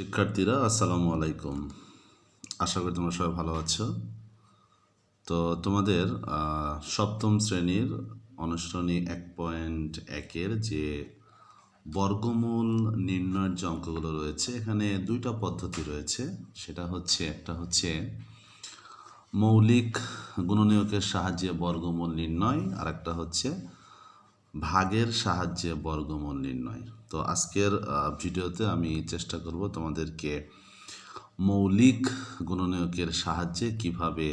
শিক্ষার্থীরা, আসসালামু আলাইকুম। আশা করি তোমরা সবাই ভালো আছো। তো তোমাদের সপ্তম শ্রেণির অনুশ্রেণী এক পয়েন্ট একের যে বর্গমূল নির্ণয়ের যে অঙ্কগুলো রয়েছে, এখানে দুইটা পদ্ধতি রয়েছে। সেটা হচ্ছে, একটা হচ্ছে মৌলিক গুণনীয়কের সাহায্যে বর্গমূল নির্ণয় আর একটা হচ্ছে ভাগের সাহায্যে বর্গমূল নির্ণয়। তো আজকের ভিডিওতে আমি চেষ্টা করব তোমাদেরকে মৌলিক গুণনীয়কের সাহায্যে কীভাবে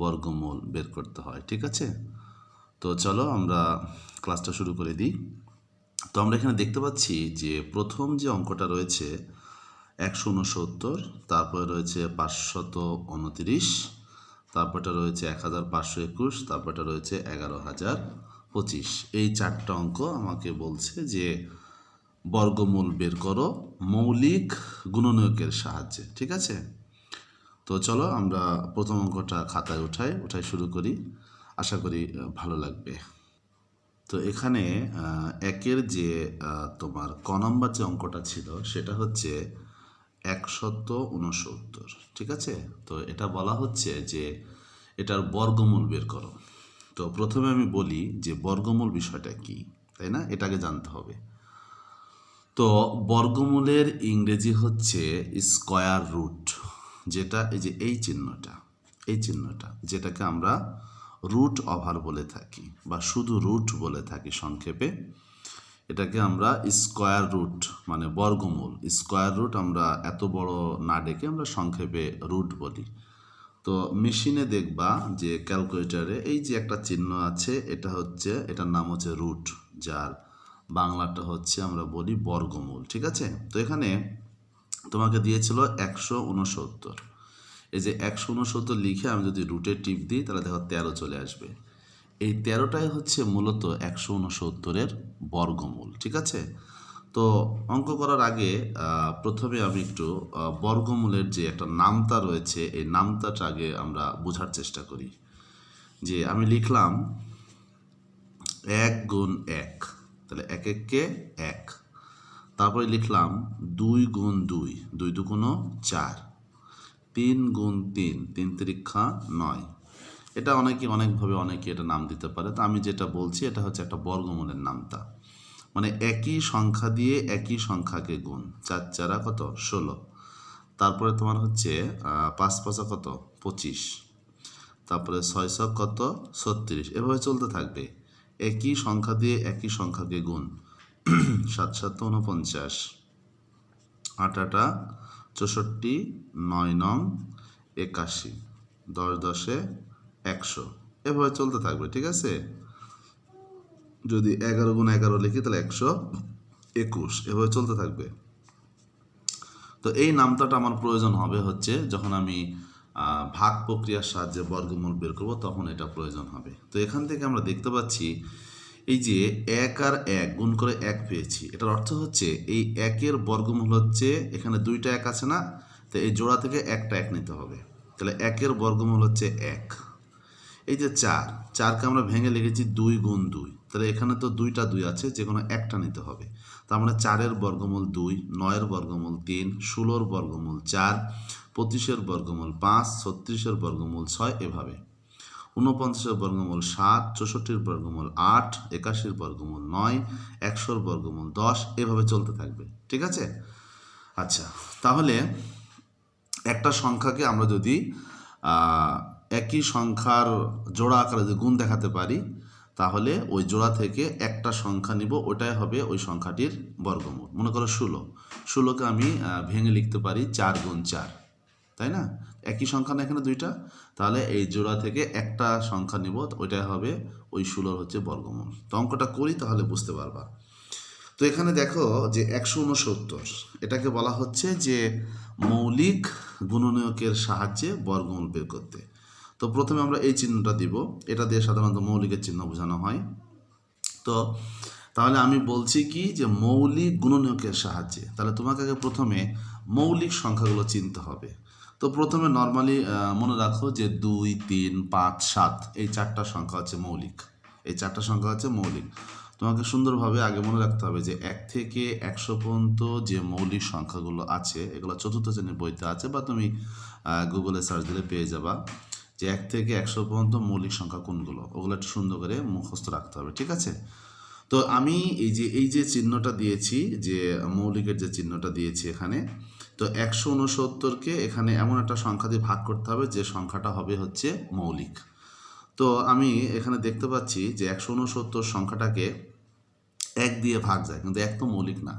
বর্গমূল বের করতে হয়, ঠিক আছে? তো চলো আমরা ক্লাসটা শুরু করে দিই। তো আমরা এখানে দেখতে পাচ্ছি যে প্রথম যে অঙ্কটা রয়েছে একশো উনসত্তর, তারপরে রয়েছে পাঁচশত উনতিরিশ, তারপরটা রয়েছে এক হাজার পাঁচশো একুশ, তারপরটা রয়েছে এগারো হাজার পঁচিশ। এই চারটা অঙ্ক আমাকে বলছে যে বর্গমূল বের করো, মৌলিক গুণনীয়কের সাহায্যে, ঠিক আছে? তো চলো আমরা প্রথম অঙ্কটা খাতায় উঠাই উঠাই শুরু করি, আশা করি ভালো লাগবে। তো এখানে একের যে তোমার ক নম্বর যে অঙ্কটা ছিল, সেটা হচ্ছে একশত উনসত্তর ঠিক আছে? তো এটা বলা হচ্ছে যে, এটার বর্গমূল বের করো। তো প্রথমে আমি বলি যে, বর্গমূল বিষয়টা কি, তাই না? এটাকে জানতে হবে। তো বর্গমূলের ইংরেজি হচ্ছে স্কয়ার রুট, যেটা এই যে এই চিহ্নটা এই চিহ্নটা, যেটাকে আমরা রুট ওভার বলে থাকি বা শুধু রুট বলে থাকি সংক্ষেপে। এটাকে আমরা স্কয়ার রুট মানে বর্গমূল, স্কয়ার রুট আমরা এত বড় না ডেকে আমরা সংক্ষেপে রুট বলি। তো মেশিনে দেখবা যে ক্যালকুলেটারে এই যে একটা চিহ্ন আছে, এটা হচ্ছে, এটার নাম হচ্ছে রুট, যার বাংলাটা হচ্ছে আমরা বলি বর্গমূল, ঠিক আছে? তো এখানে তোমাকে দিয়েছিল একশো উনসত্তর এই যে একশো উনসত্তর লিখে আমি যদি রুটে টিপ দিই, তাহলে দেখো তেরো চলে আসবে। এই তেরোটাই হচ্ছে মূলত একশো উনসত্তরের বর্গমূল, ঠিক আছে? তো অঙ্ক করার আগে প্রথমে আমি একটু বর্গমূলের যে একটা নামতা রয়েছে, এই নামতাটা আগে আমরা বোঝার চেষ্টা করি। যে আমি লিখলাম এক গুণ এক। তাহলে এক এককে এক। তারপরে লিখলাম দুই গুণ দুই দুই দুগুণ চার। তিন গুণ তিন তিন তিরিক্ষা নয়। এটা অনেকে অনেকভাবে অনেকে এটা নাম দিতে পারে। তো আমি যেটা বলছি, এটা হচ্ছে একটা বর্গমূলের নামতা। মানে একই সংখ্যা দিয়ে একই সংখ্যাকে গুণ। চার চারা কত? ষোলো। তারপরে তোমার হচ্ছে পাঁচ পাঁচা কত? পঁচিশ। তারপরে ছয় কত? ছত্রিশ। এভাবে চলতে থাকবে। একই সংখ্যা দিয়ে একই সংখ্যাকে গুণ। সাত সাত উনপঞ্চাশ আট আটা চৌষট্টি, নয় নং, একাশি। দশ দশে একশো। এভাবে চলতে থাকবে, ঠিক আছে? যদি এগারো গুণ এগারো লিখি, তাহলে একশো একুশ। এভাবে চলতে থাকবে। তো এই নামতাটা আমার প্রয়োজন হবে হচ্ছে যখন আমি ভাগ প্রক্রিয়ার সাহায্যে বর্গমূল বের করব, তখন এটা প্রয়োজন হবে। তো এখান থেকে আমরা দেখতে পাচ্ছি, এই যে এক আর এক গুণ করে এক পেয়েছি, এটার অর্থ হচ্ছে এই একের বর্গমূল হচ্ছে, এখানে দুইটা এক আছে না? তো এই জোড়া থেকে একটা এক নিতে হবে। তাহলে একের বর্গমূল হচ্ছে এক। এই যে চার, চারকে আমরা ভেঙে লিখেছি দুই গুণ দুই। তাহলে এখানে তো দুইটা দুই আছে যে কোনো একটা নিতে হবে। তার মানে চারের বর্গমূল দুই, নয়ের বর্গমূল তিন, ষোলোর বর্গমূল চার পঁচিশের বর্গমূল পাঁচ, ছত্রিশের বর্গমূল ছয় এভাবে। ঊনপঞ্চাশের বর্গমূল সাত, চৌষট্টির বর্গমূল আট, একাশির বর্গমূল নয়, একশোর বর্গমূল দশ এভাবে চলতে থাকবে। ঠিক আছে? আচ্ছা তাহলে একটা সংখ্যাকে আমরা যদি একই সংখ্যার জোড়া আকারে যদি গুণ দেখাতে পারি, তাহলে ওই জোড়া থেকে একটা সংখ্যা নিব, ওটাই হবে ওই সংখ্যাটির বর্গমূল। মনে করো ষোলো। ষোলোকে আমি ভেঙে লিখতে পারি চার গুণ চার। তাই না? একই সংখ্যা না এখানে দুইটা? তাহলে এই জোড়া থেকে একটা সংখ্যা নিব, ওইটাই হবে ওই ষোলোর হচ্ছে বর্গমূল। তো অঙ্কটা করি তাহলে বুঝতে পারবা। তো এখানে দেখো যে একশো উনসত্তর, এটাকে বলা হচ্ছে যে মৌলিক গুণনীয়কের সাহায্যে বর্গমূল বের করতে। তো প্রথমে আমরা এই চিহ্নটা দিব, এটা দিয়ে সাধারণত মৌলিকের চিহ্ন বোঝানো হয়। তো তাহলে আমি বলছি কি যে মৌলিক গুণনীয়কের সাহায্যে, তাহলে তোমাকে আগে প্রথমে মৌলিক সংখ্যাগুলো চিনতে হবে। তো প্রথমে নর্মালি মনে রাখো যে দুই, তিন, পাঁচ, সাত, এই চারটা সংখ্যা হচ্ছে মৌলিক। এই চারটা সংখ্যা হচ্ছে মৌলিক। তোমাকে সুন্দরভাবে আগে মনে রাখতে হবে যে এক থেকে একশো পর্যন্ত যে মৌলিক সংখ্যাগুলো আছে, এগুলো চতুর্থ শ্রেণির বইতে আছে বা তুমি গুগলে সার্চ দিলে পেয়ে যাবা যে এক থেকে একশো পর্যন্ত মৌলিক সংখ্যা কোনগুলো। ওগুলো একটু সুন্দর করে মুখস্থ রাখতে হবে, ঠিক আছে? তো আমি এই যে এই যে চিহ্নটা দিয়েছি, যে মৌলিকের যে চিহ্নটা দিয়েছি এখানে তো একশো উনসত্তরকে এখানে এমন একটা সংখ্যা দিয়ে ভাগ করতে হবে, যে সংখ্যাটা হবে হচ্ছে মৌলিক। তো আমি এখানে দেখতে পাচ্ছি যে একশো উনসত্তর সংখ্যাটাকে এক দিয়ে ভাগ যায়, কিন্তু এক তো মৌলিক না।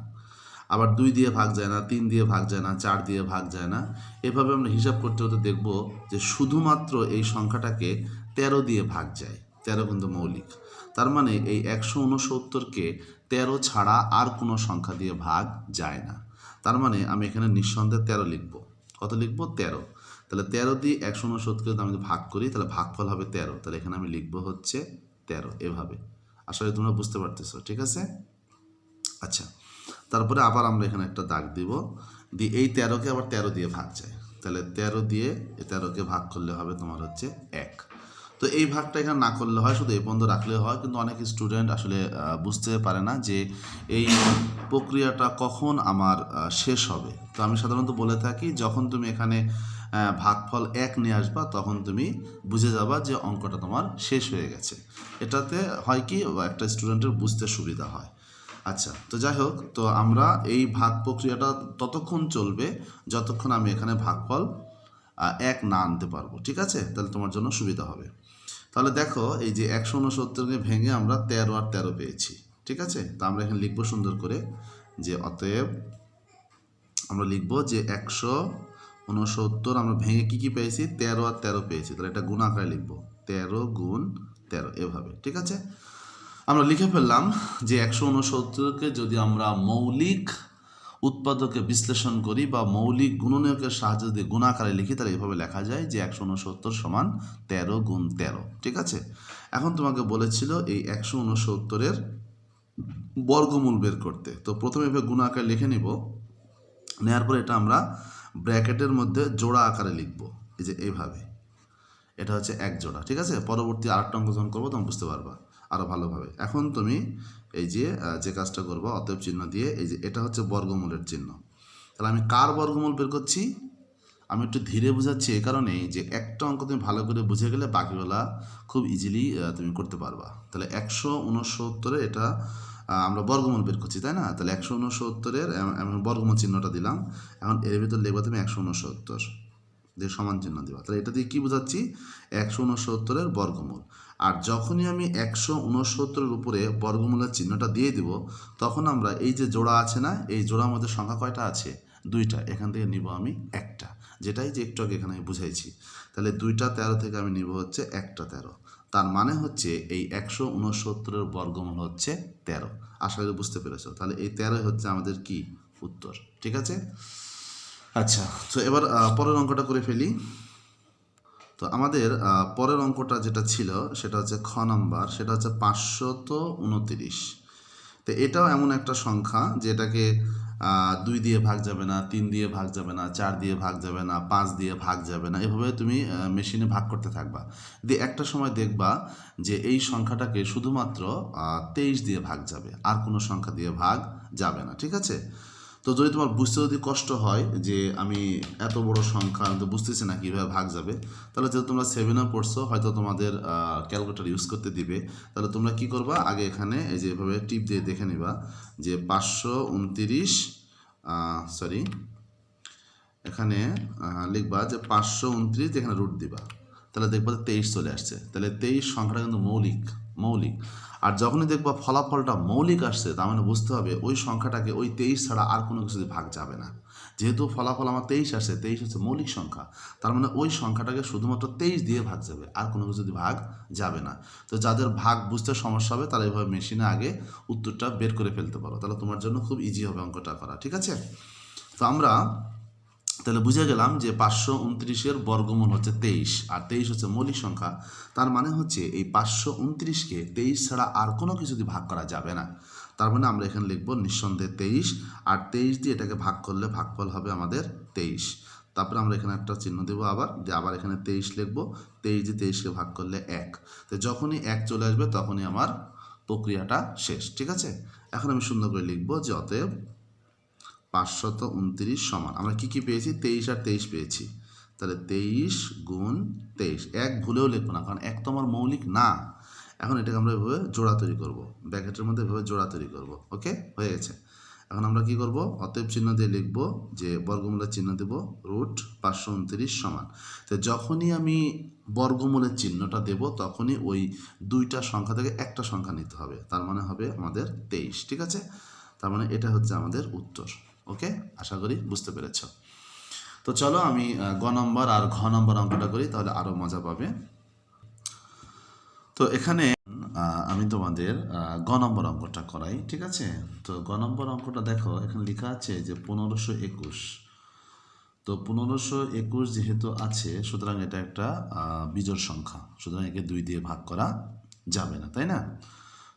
আবার দুই দিয়ে ভাগ যায় না, তিন দিয়ে ভাগ যায় না, চার দিয়ে ভাগ যায় না। এভাবে আমরা হিসাব করতে হতে দেখব যে শুধুমাত্র এই সংখ্যাটাকে তেরো দিয়ে ভাগ যায়, তেরো কিন্তু মৌলিক। তার মানে এই একশো উনসত্তরকে তেরো ছাড়া আর কোনো সংখ্যা দিয়ে ভাগ যায় না। তার মানে আমি এখানে নিঃসন্দেহে তেরো লিখব। কত লিখব? তেরো। তাহলে তেরো দিয়ে একশো উনসত্তরকে যদি আমি ভাগ করি, তাহলে ভাগফল হবে তেরো। তাহলে এখানে আমি লিখব হচ্ছে তেরো এভাবে। আসলে তোমরা বুঝতে পারতেছো, ঠিক আছে? আচ্ছা তারপরে আবার আমরা এখানে একটা দাগ দিব। দিয়ে এই তেরোকে আবার তেরো দিয়ে ভাগ যায় তাহলে তেরো দিয়ে এই তেরোকে ভাগ করলে হবে তোমার হচ্ছে এক। তো এই ভাগটা এখানে না করলে হয়, শুধু এই পর্যন্ত রাখলে হয়। কিন্তু অনেক স্টুডেন্ট আসলে বুঝতে পারে না যে এই প্রক্রিয়াটা কখন আমার শেষ হবে। তো আমি সাধারণত বলে থাকি, যখন তুমি এখানে ভাগফল এক নিয়ে আসবা, তখন তুমি বুঝে যাবা যে অঙ্কটা তোমার শেষ হয়ে গেছে। এটাতে হয় কি, একটা স্টুডেন্টের বুঝতে সুবিধা হয়। আচ্ছা তো যাই হোক, তো আমরা এই ভাগ প্রক্রিয়াটা ততক্ষণ চলবে, যতক্ষণ আমি এখানে ভাগফল এক না আনতে পারব, ঠিক আছে? তাহলে তোমার জন্য সুবিধা হবে। তাহলে দেখো, এই যে একশো উনসত্তরকে ভেঙে আমরা তেরো আর তেরো পেয়েছি, ঠিক আছে? তা আমরা এখানে লিখব সুন্দর করে যে অতএব আমরা লিখব যে একশো উনসত্তর আমরা ভেঙে কি কি পেয়েছি? তেরো আর তেরো পেয়েছি। তাহলে এটা গুণ আকারে লিখব। তেরো গুণ তেরো, এভাবে, ঠিক আছে? আমরা লিখে ফেললাম যে একশো উনসত্তরকে যদি আমরা মৌলিক উৎপাদকে বিশ্লেষণ করি বা মৌলিক গুণনীয়কের সাহায্যে যদি গুণাকারে লিখি, তাহলে এভাবে লেখা যায় যে একশো উনসত্তর সমান তেরো গুণ তেরো। ঠিক আছে? এখন তোমাকে বলেছিল এই একশো উনসত্তরের বর্গমূল বের করতে। তো প্রথমে এভাবে গুণ আকারে লিখে নিব। নেওয়ার পরে এটা আমরা ব্র্যাকেটের মধ্যে জোড়া আকারে লিখব, এই যে এইভাবে এটা হচ্ছে এক জোড়া, ঠিক আছে? পরবর্তী আরেকটা অঙ্ক যখন করব তখন বুঝতে পারবা আরও ভালোভাবে। এখন তুমি এই যে যে কাজটা করব, অতএব চিহ্ন দিয়ে এই যে, এটা হচ্ছে বর্গমূলের চিহ্ন। তাহলে আমি কার বর্গমূল বের করছি? আমি একটু ধীরে বোঝাচ্ছি এই কারণেই যে একটা অঙ্ক তুমি ভালো করে বুঝে গেলে বাকিগুলা খুব ইজিলি তুমি করতে পারবা। তাহলে একশো উনসত্তরে এটা আমরা বর্গমূল বের করছি, তাই না? তাহলে একশো উনসত্তরের আমি বর্গমূল চিহ্নটা দিলাম। এখন এর ভিতর লিখব তুমি একশো উনসত্তর দিয়ে সমান চিহ্ন দেওয়া তাহলে এটা দিয়ে কী বোঝাচ্ছি? একশো উনসত্তরের বর্গমূল। আর যখনই আমি একশো উনসত্তরের উপরে বর্গমূলের চিহ্নটা দিয়ে দিব, তখন আমরা এই যে জোড়া আছে না, এই জোড়ার মধ্যে সংখ্যা কয়টা আছে? দুইটা। এখান থেকে নিব আমি একটা। যেটাই যে একটু আগে এখানে বুঝাইছি। তাহলে দুইটা তেরো থেকে আমি নিব হচ্ছে একটা তেরো। তার মানে হচ্ছে এই একশো উনসত্তরের বর্গমূল হচ্ছে তেরো। আশা করি বুঝতে পেরেছ। তাহলে এই তেরোই হচ্ছে আমাদের কি উত্তর? ঠিক আছে? আচ্ছা তো এবার পরের অঙ্কটা করে ফেলি। তো আমাদের পরের অঙ্কটা যেটা ছিল সেটা হচ্ছে খ নাম্বার, সেটা হচ্ছে পাঁচশত উনতিরিশ। তো এটাও এমন একটা সংখ্যা যেটাকে দুই দিয়ে ভাগ যাবে না, তিন দিয়ে ভাগ যাবে না, চার দিয়ে ভাগ যাবে না, পাঁচ দিয়ে ভাগ যাবে না, এভাবে তুমি মেশিনে ভাগ করতে থাকবা। দিয়ে একটা সময় দেখবা যে এই সংখ্যাটাকে শুধুমাত্র তেইশ দিয়ে ভাগ যাবে, আর কোনো সংখ্যা দিয়ে ভাগ যাবে না, ঠিক আছে? তো যদি তোমার বুঝতে যদি কষ্ট হয় যে আমি এত বড় সংখ্যা, আমি তো বুঝতেছি না কীভাবে ভাগ যাবে, তাহলে যেহেতু তোমরা সেভেনে পড়ছো, হয়তো তোমাদের ক্যালকুলেটার ইউজ করতে দিবে। তাহলে তোমরা কি করবা? আগে এখানে এই যে এভাবে টিপ দিয়ে দেখে নিবা যে পাঁচশো উনতিরিশ সরি এখানে লিখবা যে পাঁচশো উনত্রিশ, এখানে রুট দিবা। তাহলে দেখবা তেইশ চলে আসছে। তাহলে তেইশ সংখ্যাটা কিন্তু মৌলিক মৌলিক। আর যখনই দেখবা ফলাফলটা মৌলিক আসছে, তার মানে বুঝতে হবে ওই সংখ্যাটাকে ওই তেইশ ছাড়া আর কোনো কিছু ভাগ যাবে না। যেহেতু ফলাফল আমার তেইশ আসছে, তেইশ হচ্ছে মৌলিক সংখ্যা, তার মানে ওই সংখ্যাটাকে শুধুমাত্র তেইশ দিয়ে ভাগ যাবে, আর কোনো কিছু ভাগ যাবে না। তো যাদের ভাগ বুঝতে সমস্যা হবে, তারা এইভাবে মেশিনে আগে উত্তরটা বের করে ফেলতে পারো। তাহলে তোমার জন্য খুব ইজি হবে অঙ্কটা করা, ঠিক আছে? তো আমরা তাহলে বুঝে গেলাম যে পাঁচশো উনত্রিশের বর্গমূল হচ্ছে তেইশ, আর তেইশ হচ্ছে মৌলিক সংখ্যা। তার মানে হচ্ছে এই পাঁচশো উনত্রিশকে তেইশ ছাড়া আর কোনো কিছু দিয়ে ভাগ করা যাবে না। তার মানে আমরা এখানে লিখব নিঃসন্দেহে তেইশ, আর তেইশ দিয়ে এটাকে ভাগ করলে ভাগফল হবে আমাদের তেইশ। তারপরে আমরা এখানে একটা চিহ্ন দেবো আবার, যে আবার এখানে তেইশ লিখব, তেইশ দিয়ে তেইশকে ভাগ করলে এক। তো যখনই এক চলে আসবে তখনই আমার প্রক্রিয়াটা শেষ, ঠিক আছে? এখন আমি সুন্দর করে লিখব যে অতএব পাঁচশত উনত্রিশ সমান। আমরা কি কি পেয়েছি? তেইশ আর তেইশ পেয়েছি। তাহলে তেইশ গুণ তেইশ। এক ভুলেও লিখব না, কারণ এক তো আমার মৌলিক না। এখন এটাকে আমরা এভাবে জোড়া তৈরি করব। ব্যাকেটের মধ্যে এভাবে জোড়া তৈরি করব। ওকে? হয়ে গেছে। এখন আমরা কি করব? অতএব চিহ্ন দিয়ে লিখব যে বর্গমূলের চিহ্ন দেব রুট পাঁচশো উনত্রিশ সমান। তো যখনই আমি বর্গমূলের চিহ্নটা দেব, তখনই ওই দুইটা সংখ্যা থেকে একটা সংখ্যা নিতে হবে। তার মানে হবে আমাদের তেইশ, ঠিক আছে? তার মানে এটা হচ্ছে আমাদের উত্তর। ওকে আশা করি বুঝতে পেরেছ। তো চলো আমি গ নম্বর আর ঘ নম্বর অঙ্কটা করি, তাহলে আরও মজা পাবে। তো এখানে আমি তোমাদের গ নম্বর অঙ্কটা করাই, ঠিক আছে? তো গ নম্বর অঙ্কটা দেখো, এখানে লেখা আছে যে পনেরোশো একুশ। তো পনেরোশো একুশ যেহেতু আছে, সুতরাং এটা একটা বিজোড় সংখ্যা। সুতরাং একে দুই দিয়ে ভাগ করা যাবে না, তাই না?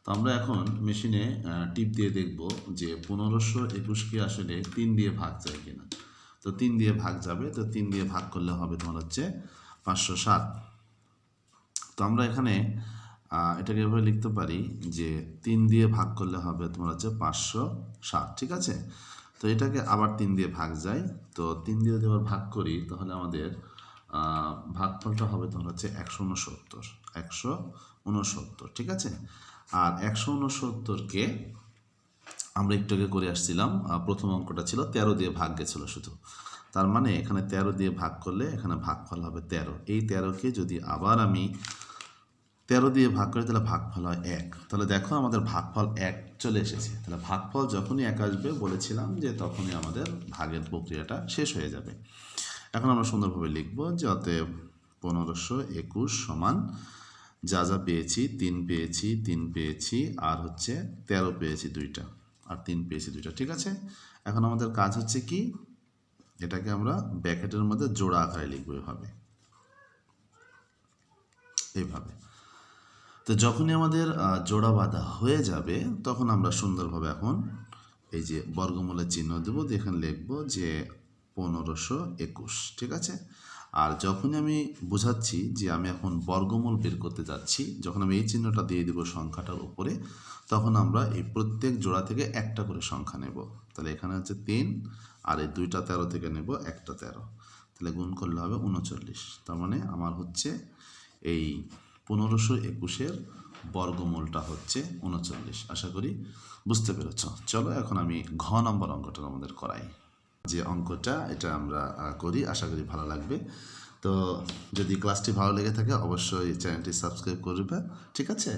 তো আমরা এখন মেশিনে টিপ দিয়ে দেখব যে পনেরোশো একুশকে আসলে তিন দিয়ে ভাগ যায় কিনা। তো তিন দিয়ে ভাগ যাবে, তো তিন দিয়ে ভাগ করলে হবে তোমার হচ্ছে পাঁচশো সাত। তো আমরা এখানে এটাকে এভাবে লিখতে পারি যে তিন দিয়ে ভাগ করলে হবে তোমার হচ্ছে পাঁচশো ষাট ঠিক আছে? তো এটাকে আবার তিন দিয়ে ভাগ যায়। তো তিন দিয়ে যদি আবার ভাগ করি, তাহলে আমাদের ভাগফলটা হবে তোমার হচ্ছে একশো উনসত্তর একশো উনসত্তর, ঠিক আছে? আর একশো উনসত্তরকে আমরা একটু আগে করে আসছিলাম প্রথম অঙ্কটা ছিল তেরো দিয়ে ভাগ গেছিল শুধু। তার মানে এখানে তেরো দিয়ে ভাগ করলে এখানে ভাগফল হবে তেরো। এই তেরোকে যদি আবার আমি তেরো দিয়ে ভাগ করি, তাহলে ভাগফল হয় এক। তাহলে দেখো আমাদের ভাগফল এক চলে এসেছে। তাহলে ভাগফল যখনই এক আসবে, বলেছিলাম যে তখনই আমাদের ভাগের প্রক্রিয়াটা শেষ হয়ে যাবে। এখন আমরা সুন্দরভাবে লিখব যে অতএব পনেরোশো একুশ সমান যা যা পেয়েছি, তিন পেয়েছি তিন পেয়েছি, আর হচ্ছে তেরো পেয়েছি দুইটা, আর তিন পেয়েছি দুইটা, ঠিক আছে? এখন আমাদের কাজ হচ্ছে কি? এটাকে আমরা ব্যাকেটের মধ্যে জোড়া আকারে লিখব এভাবে। এইভাবে তো যখনই আমাদের জোড়া বাঁধা হয়ে যাবে, তখন আমরা সুন্দরভাবে এখন এই যে বর্গমূলের চিহ্ন দেবো এখানে লিখব যে পনেরোশো একুশ, ঠিক আছে? আর যখনই আমি বোঝাচ্ছি যে আমি এখন বর্গমূল বের করতে যাচ্ছি, যখন আমি এই চিহ্নটা দিয়ে দেবো সংখ্যাটার উপরে, তখন আমরা এই প্রত্যেক জোড়া থেকে একটা করে সংখ্যা নেব। তাহলে এখানে হচ্ছে তিন, আর এই দুইটা তেরো থেকে নেব একটা তেরো। তাহলে গুণ করলে হবে উনচল্লিশ। তার মানে আমার হচ্ছে এই পনেরোশো একুশের বর্গমূলটা হচ্ছে উনচল্লিশ। আশা করি বুঝতে পেরেছ। চলো এখন আমি ঘ নম্বর অঙ্কটা আমাদের করাই। যে অঙ্কটা, এটা আমরা করি। আশা করি ভালো লাগবে। তো যদি ক্লাসটি ভালো লেগে থাকে, অবশ্যই চ্যানেলটি সাবস্ক্রাইব করবে। ঠিক আছে?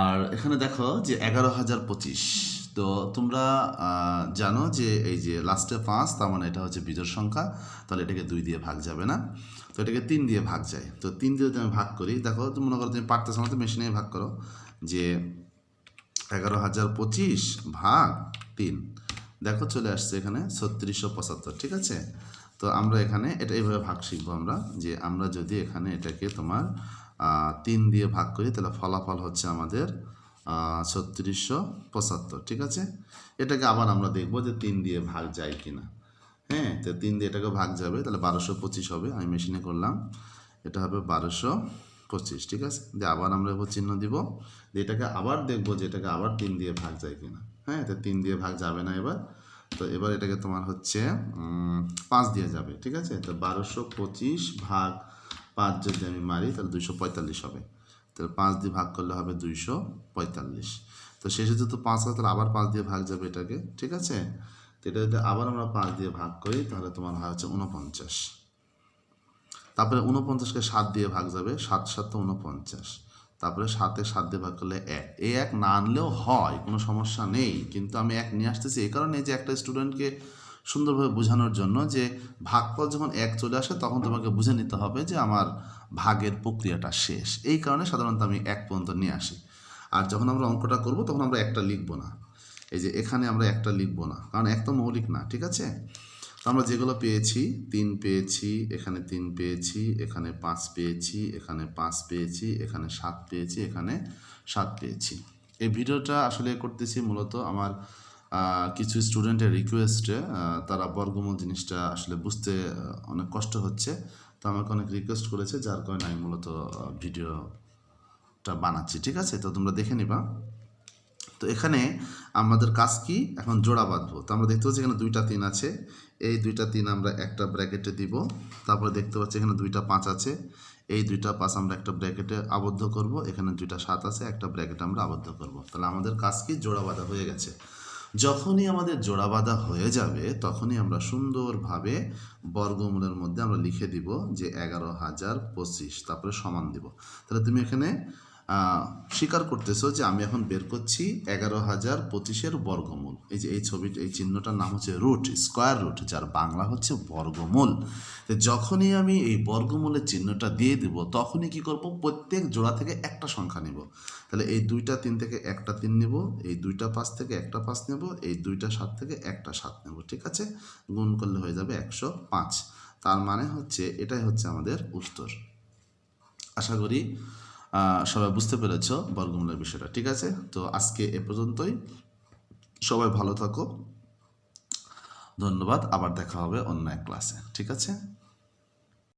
আর এখানে দেখো যে এগারো হাজার পঁচিশ। তো তোমরা জানো যে এই যে লাস্টে পাঁচ, তার মানে এটা হচ্ছে বিজোড় সংখ্যা। তাহলে এটাকে দুই দিয়ে ভাগ যাবে না। তো এটাকে তিন দিয়ে ভাগ যায়। তো তিন দিয়ে আমি ভাগ করি, দেখো তুমি মনে করো তুমি পারতেছো না, তো মেশিনে ভাগ করো। যে এগারো হাজার পঁচিশ ভাগ তিন। দেখো চলে আসছে এখানে ছত্রিশশো পঁচাত্তর, ঠিক আছে? তো আমরা এখানে এটা এইভাবে ভাগ শিখব আমরা, যে আমরা যদি এখানে এটাকে তোমার তিন দিয়ে ভাগ করি, তাহলে ফলাফল হচ্ছে আমাদের ছত্রিশশো পঁচাত্তর, ঠিক আছে? এটাকে আবার আমরা দেখব যে তিন দিয়ে ভাগ যায় কিনা। হ্যাঁ তো তিন দিয়ে এটাকে ভাগ যাবে, তাহলে বারোশো পঁচিশ হবে, আমি মেশিনে করলাম। এটা হবে বারোশো পঁচিশ, ঠিক আছে? দিয়ে আবার আমরা চিহ্ন দিব, দিয়ে এটাকে আবার দেখব যে এটাকে আবার তিন দিয়ে ভাগ যায় কিনা। হ্যাঁ তো তিন দিয়ে ভাগ যাবে না এবার। তো এবার এটাকে তোমার হচ্ছে পাঁচ দিয়ে যাবে, ঠিক আছে? তো বারোশো পঁচিশ ভাগ পাঁচ যদি আমি মারি, তাহলে দুইশো পঁয়তাল্লিশ হবে। তাহলে পাঁচ দিয়ে ভাগ করলে হবে দুইশো পঁয়তাল্লিশ। তো শেষে যেহেতু পাঁচ হয়, তাহলে আবার পাঁচ দিয়ে ভাগ যাবে এটাকে, ঠিক আছে? তো এটা যদি আবার আমরা পাঁচ দিয়ে ভাগ করি, তাহলে তোমার হয় হচ্ছে উনপঞ্চাশ তারপরে উনপঞ্চাশকে সাত দিয়ে ভাগ যাবে, সাত সাত উনপঞ্চাশ তারপরে সাতে সাত দিয়ে ভাগ করলে এক। এই এক না আনলেও হয়, কোনো সমস্যা নেই। কিন্তু আমি এক নিয়ে আসতেছি এই কারণে যে একটা স্টুডেন্টকে সুন্দরভাবে বোঝানোর জন্য যে ভাগ ভাগফল যখন এক চলে আসে, তখন তোমাকে বুঝে নিতে হবে যে আমার ভাগের প্রক্রিয়াটা শেষ। এই কারণে সাধারণত আমি এক পর্যন্ত নিয়ে আসি। আর যখন আমরা অঙ্কটা করব, তখন আমরা একটা লিখব না। এই যে এখানে আমরা একটা লিখব না। কারণ এক তো মৌলিক না, ঠিক আছে? আমরা যেগুলো পেয়েছি, তিন পেয়েছি, এখানে তিন পেয়েছি, এখানে পাঁচ পেয়েছি, এখানে পাঁচ পেয়েছি, এখানে সাত পেয়েছি, এখানে সাত পেয়েছি। এই ভিডিওটা আসলে করতেছি মূলত আমার কিছু স্টুডেন্টের রিকোয়েস্টে তারা বর্গমূল জিনিসটা আসলে বুঝতে অনেক কষ্ট হচ্ছে। তো আমাকে অনেক রিকোয়েস্ট করেছে, যার কারণে আমি মূলত ভিডিওটা বানাচ্ছি, ঠিক আছে? তো তোমরা দেখে নিবা। তো এখানে আমাদের কাজ কি? এখন জোড়া বাঁধবো। তো আমরা দেখতে পাচ্ছি এখানে দুইটা তিন আছে। এই দুইটা তিন আমরা একটা ব্র্যাকেটে দিব। তারপরে দেখতে পাচ্ছি এখানে দুইটা পাঁচ আছে। এই দুইটা পাঁচ আমরা একটা ব্র্যাকেটে আবদ্ধ করব। এখানে দুইটা সাত আছে, একটা ব্র্যাকেটে আমরা আবদ্ধ করব। তাহলে আমাদের কাজ কি? জোড়া বাঁধা হয়ে গেছে। যখনই আমাদের জোড়া বাঁধা হয়ে যাবে, তখনই আমরা সুন্দরভাবে বর্গমূলের মধ্যে আমরা লিখে দিব যে এগারো হাজার পঁচিশ। তারপরে সমান দিব। তাহলে তুমি এখানে স্বীকার করতেছো যে আমি এখন বের করছি এগারো হাজার পঁচিশের বর্গমূল। এই যে এই ছবি, এই চিহ্নটার নাম হচ্ছে রুট, স্কোয়ার রুট, যার বাংলা হচ্ছে বর্গমূল। তো যখনই আমি এই বর্গমূলের চিহ্নটা দিয়ে দিব, তখনই কি করব? প্রত্যেক জোড়া থেকে একটা সংখ্যা নিব। তাহলে এই দুইটা তিন থেকে একটা তিন নেব, এই দুইটা পাঁচ থেকে একটা পাঁচ নেব, এই দুইটা সাত থেকে একটা সাত নেব, ঠিক আছে? গুণ করলে হয়ে যাবে একশো পাঁচ। তার মানে হচ্ছে, এটাই হচ্ছে আমাদের উত্তর। আশা করি সবাই বুঝতে পেরেছ বর্গমূলের বিষয়টা, ঠিক আছে? তো আজকে এ পর্যন্তই। সবাই ভালো থাকো। ধন্যবাদ। আবার দেখা হবে অন্য এক ক্লাসে ঠিক আছে?